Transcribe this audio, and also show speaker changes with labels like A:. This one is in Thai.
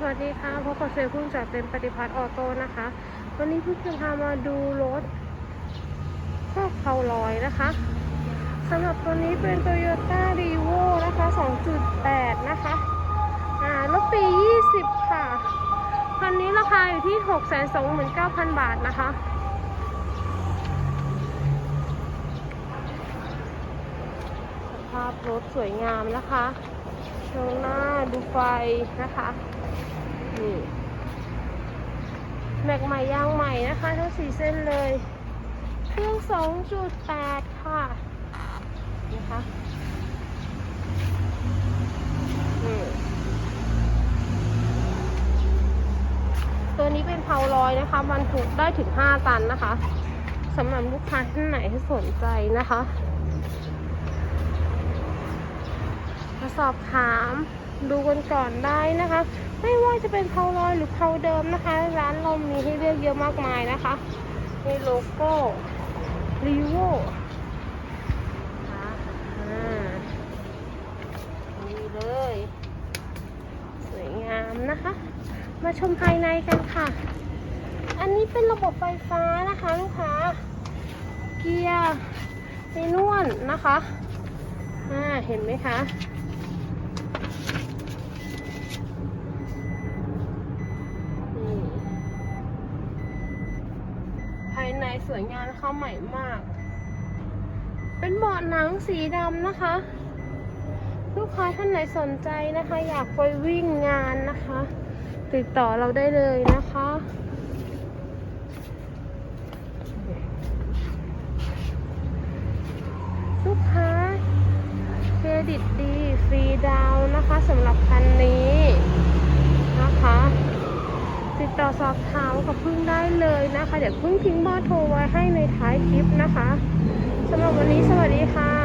A: สวัสดีค่ะพบกับเซลล์พุ่งจากเต็มปฏิพัฒน์ออโต้นะคะ วันนี้พิ่งจะพามาดูรถพวกเพาลอยนะคะสำหรับตัวนี้เป็น Toyota r e v o นะคะ 2.8 นะคะอ่ารถปี 20 ค่ะคันนี้ราคาอยู่ที่ 629,000 บาทนะคะสภาพรถสวยงามนะคะ โชว์หน้าดูไฟนะคะ นี่แม็กใหม่ยางใหม่นะคะ ทั้งสี่เส้นเลย เครื่อง 2.8 ค่ะ นะคะตัวนี้เป็นเพาลอยนะคะบรรทุกได้ถึง 5 ตันนะคะสำหรับลูกค้าท่านไหนที่สนใจนะคะ มาสอบถามดูกันก่อนได้นะคะ ไม่ว่าจะเป็นเพาลอยหรือเพาเดิมนะคะ ร้านเรามีให้เลือกเยอะมากมายนะคะมีโลโก้รีโวนี่เลย สวยงามนะคะ มาชมภายในกันค่ะ อันนี้เป็นระบบไฟฟ้านะคะลูกค้า เกียร์เมนวลนะคะ อ่า เห็นไหมคะ นี่ภาย ในสวยงามนะคะใหม่มาก เป็นเบาะหนังสีดำนะคะ ลูกค้าท่านไหนสนใจนะคะ อยากไปวิ่งงานนะคะ ติดต่อเราได้เลยนะคะลูกค้าเครดิตดี ฟรีดาวนะคะสำหรับคันนี้นะคะ อสอบถามกับพึ่งได้เลยนะคะ เดี๋ยวพึ่งทิ้งเบอร์โทรไว้ให้ในท้ายคลิปนะคะสำหรับวันนี้สวัสดีค่ะ